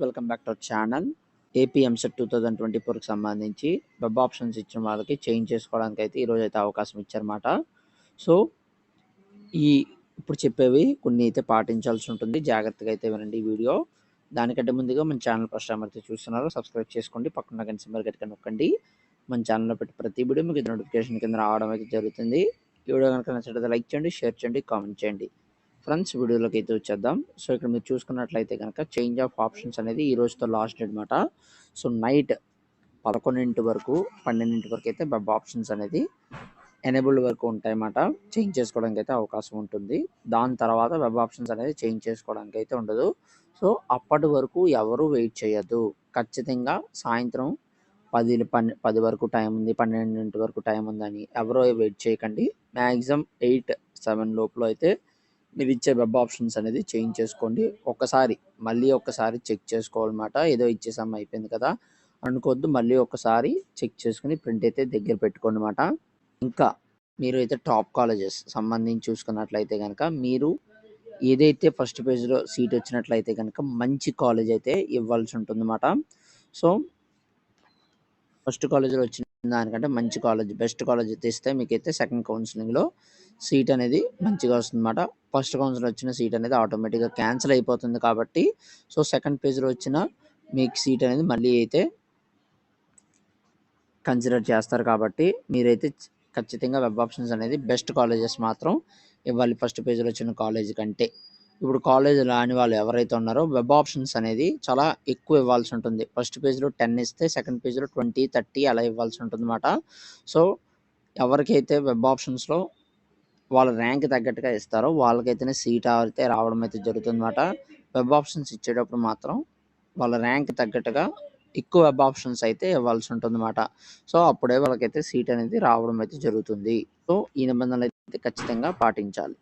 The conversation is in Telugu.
Welcome back to our channel. AP EAMCET two thousand twenty ఫోర్కి సంబంధించి వెబ్ ఆప్షన్స్ ఇచ్చిన వాళ్ళకి చేంజ్ చేసుకోవడానికి అయితే ఈరోజు అయితే అవకాశం ఇచ్చారన్నమాట. సో ఈ ఇప్పుడు చెప్పేవి కొన్ని అయితే పాటించాల్సి ఉంటుంది. జాగ్రత్తగా అయితే వినండి ఈ వీడియో. దానికంటే ముందుగా మన ఛానల్ ఫస్ట్ టైం అయితే చూస్తున్నారు సబ్స్క్రైబ్ చేసుకోండి. పక్కన గంట సింబల్ గట్టిగా నొక్కండి. మన ఛానల్లో పెట్టి ప్రతి వీడియో మీకు నోటిఫికేషన్ కింద రావడం అయితే జరుగుతుంది. ఈ వీడియో కనుక నచ్చినట్లయితే లైక్ చేయండి షేర్ చేయండి కామెంట్ చేయండి. ఫ్రెండ్స్ వీడియోలోకి అయితే వచ్చేద్దాం. సో ఇక్కడ మీరు చూసుకున్నట్లయితే కనుక చేంజ్ ఆఫ్ ఆప్షన్స్ అనేది ఈ రోజుతో లాస్ట్ అనమాట సో నైట్ పదకొండింటి వరకు పన్నెండింటి వరకు అయితే వెబ్ ఆప్షన్స్ అనేది ఎనేబుల్డ్ వరకు ఉంటాయన్నమాట. చేంజ్ చేసుకోవడానికి అయితే అవకాశం ఉంటుంది. దాని తర్వాత వెబ్ ఆప్షన్స్ అనేది చేంజ్ చేసుకోవడానికి అయితే ఉండదు. సో అప్పటి వరకు ఎవరు వెయిట్ చేయొద్దు. ఖచ్చితంగా సాయంత్రం పది పన్నె పది వరకు టైం ఉంది పన్నెండింటి వరకు టైం ఉందని ఎవరో వెయిట్ చేయకండి. మ్యాక్సిమం ఎయిట్ సెవెన్ లోపల అయితే మీరు ఇచ్చే వెబ్ ఆప్షన్స్ అనేది చేంజ్ చేసుకోండి. ఒక్కసారి మళ్ళీ ఒక్కసారి చెక్ చేసుకోవాలన్నమాట. ఏదో ఇచ్చేసాం అయిపోయింది కదా. అనుకోవద్దు మళ్ళీ ఒకసారి చెక్ చేసుకుని ప్రింట్ అయితే దగ్గర పెట్టుకోండి అనమాట ఇంకా మీరు అయితే టాప్ కాలేజెస్ సంబంధించి చూసుకున్నట్లయితే కనుక మీరు ఏదైతే ఫస్ట్ పేజ్లో సీట్ వచ్చినట్లయితే కనుక మంచి కాలేజ్ అయితే ఇవ్వాల్సి ఉంటుందన్నమాట. సో ఫస్ట్ కాలేజ్లో వచ్చిన దానికంటే మంచి కాలేజ్ బెస్ట్ కాలేజ్ తీస్తే మీకైతే సెకండ్ కౌన్సిలింగ్లో సీట్ అనేది మంచిగా వస్తుందన్నమాట. ఫస్ట్ కౌన్సిల్ వచ్చిన సీట్ అనేది ఆటోమేటిక్గా క్యాన్సిల్ అయిపోతుంది కాబట్టి సో సెకండ్ పేజ్లో వచ్చిన మీకు సీట్ అనేది మళ్ళీ అయితే కన్సిడర్ చేస్తారు కాబట్టి మీరైతే ఖచ్చితంగా వెబ్ ఆప్షన్స్ అనేది బెస్ట్ కాలేజెస్ మాత్రం ఇవ్వాలి ఫస్ట్ పేజ్లో వచ్చిన కాలేజ్ కంటే. ఇప్పుడు కాలేజ్ రాని వాళ్ళు ఎవరైతే ఉన్నారో వెబ్ ఆప్షన్స్ అనేది చాలా ఎక్కువ ఇవ్వాల్సి ఉంటుంది. ఫస్ట్ పేజ్లో టెన్ ఇస్తే సెకండ్ పేజ్లో ట్వంటీ థర్టీ అలా ఇవ్వాల్సి ఉంటుంది అనమాట సో ఎవరికైతే వెబ్ ఆప్షన్స్లో వాళ్ళ ర్యాంక్ తగ్గట్టుగా ఇస్తారో వాళ్ళకైతేనే సీట్ అయితే రావడం అయితే జరుగుతుందన్నమాట. వెబ్ ఆప్షన్స్ ఇచ్చేటప్పుడు మాత్రం వాళ్ళ ర్యాంక్ తగ్గట్టుగా ఎక్కువ వెబ్ ఆప్షన్స్ అయితే ఇవ్వాల్సి ఉంటుంది సో అప్పుడే వాళ్ళకైతే సీట్ అనేది రావడం అయితే జరుగుతుంది. సో ఈ నిబంధనలు అయితే ఖచ్చితంగా పాటించాలి.